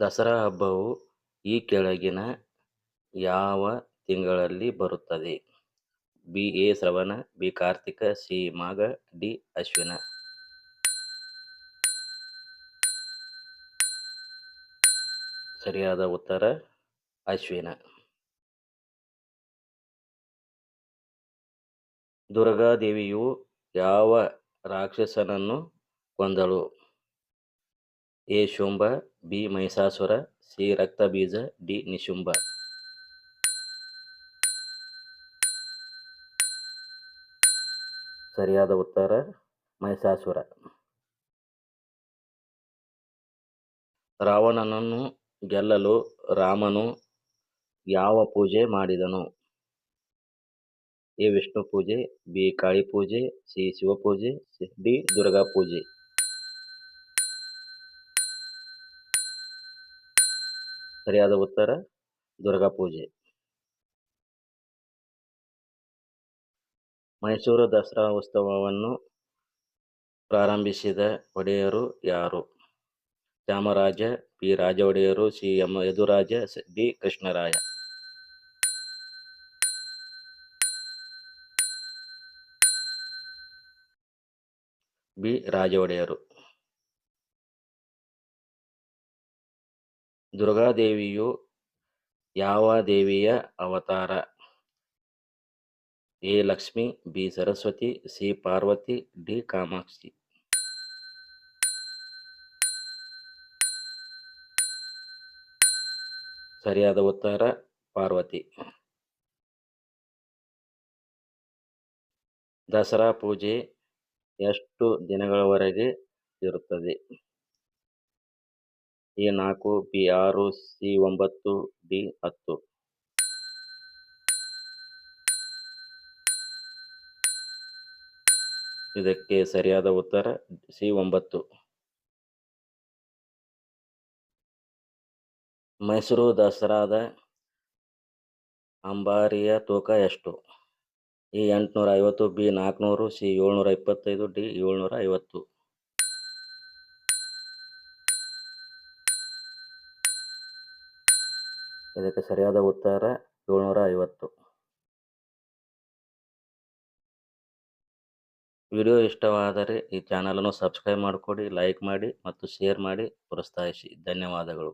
ದಸರಾ ಹಬ್ಬವು ಈ ಕೆಳಗಿನ ಯಾವ ತಿಂಗಳಲ್ಲಿ ಬರುತ್ತದೆ? B. A. Shravana, B. Kartika, C. Magha, D. Ashwina. ಸರಿಯಾದ ಉತ್ತರ, ಅಶ್ವಿನ. ದುರ್ಗಾದೇವಿಯು ಯಾವ ರಾಕ್ಷಸನನ್ನು ಕೊಂದಳು? A Shumbha, B Mahishasura, C Raktabija D Nishumbha. ಸರಿಯಾದ ಉತ್ತರ, ಮಹಿಷಾಸುರ. ರಾವಣನನ್ನು ಗೆಲ್ಲಲು ರಾಮನು ಯಾವ ಪೂಜೆ ಮಾಡಿದನು? ಎ ವಿಷ್ಣು ಪೂಜೆ, ಬಿ ಕಾಳಿ ಪೂಜೆ, ಸಿ ಶಿವಪೂಜೆ ಡಿ ದುರ್ಗಾ ಪೂಜೆ. ಸರಿಯಾದ ಉತ್ತರ, ದುರ್ಗಾ ಪೂಜೆ. ಮೈಸೂರು ದಸರಾ ಉತ್ಸವವನ್ನು ಪ್ರಾರಂಭಿಸಿದ ಒಡೆಯರು ಯಾರು? Chamaraja, P. Raja Wodeyar C. M. Yaduraja D. Krishnaraya. B. Raja Wodeyar ದುರ್ಗಾದೇವಿಯು ಯಾವ ದೇವಿಯ ಅವತಾರ? A. Lakshmi, B. Saraswati, C. Parvati, D. Kamakshi. ಸರಿಯಾದ ಉತ್ತರ, ಪಾರ್ವತಿ. ದಸರಾ ಪೂಜೆ ಎಷ್ಟು ದಿನಗಳವರೆಗೆ ಇರುತ್ತದೆ? ಎ ನಾಲ್ಕು, ಬಿ ಆರು, ಸಿ ಒಂಬತ್ತು, ಡಿ ಹತ್ತು. ಇದಕ್ಕೆ ಸರಿಯಾದ ಉತ್ತರ, ಸಿ ಒಂಬತ್ತು. ಮೈಸೂರು ದಸರಾದ ಅಂಬಾರಿಯ ತೂಕ ಎಷ್ಟು? ಎ ಎಂಟುನೂರ ಐವತ್ತು ಬಿ ನಾಲ್ಕುನೂರು, ಸಿ ಏಳ್ನೂರ ಇಪ್ಪತ್ತೈದು ಡಿ ಏಳ್ನೂರ ಐವತ್ತು ಇದಕ್ಕೆ ಸರಿಯಾದ ಉತ್ತರ ಏಳ್ನೂರ ಐವತ್ತು ವಿಡಿಯೋ ಇಷ್ಟವಾದರೆ ಈ ಚಾನಲನ್ನು ಸಬ್ಸ್ಕ್ರೈಬ್ ಮಾಡಿಕೊಡಿ, ಲೈಕ್ ಮಾಡಿ ಮತ್ತು ಶೇರ್ ಮಾಡಿ, ಪ್ರೋತ್ಸಾಹಿಸಿ. ಧನ್ಯವಾದಗಳು.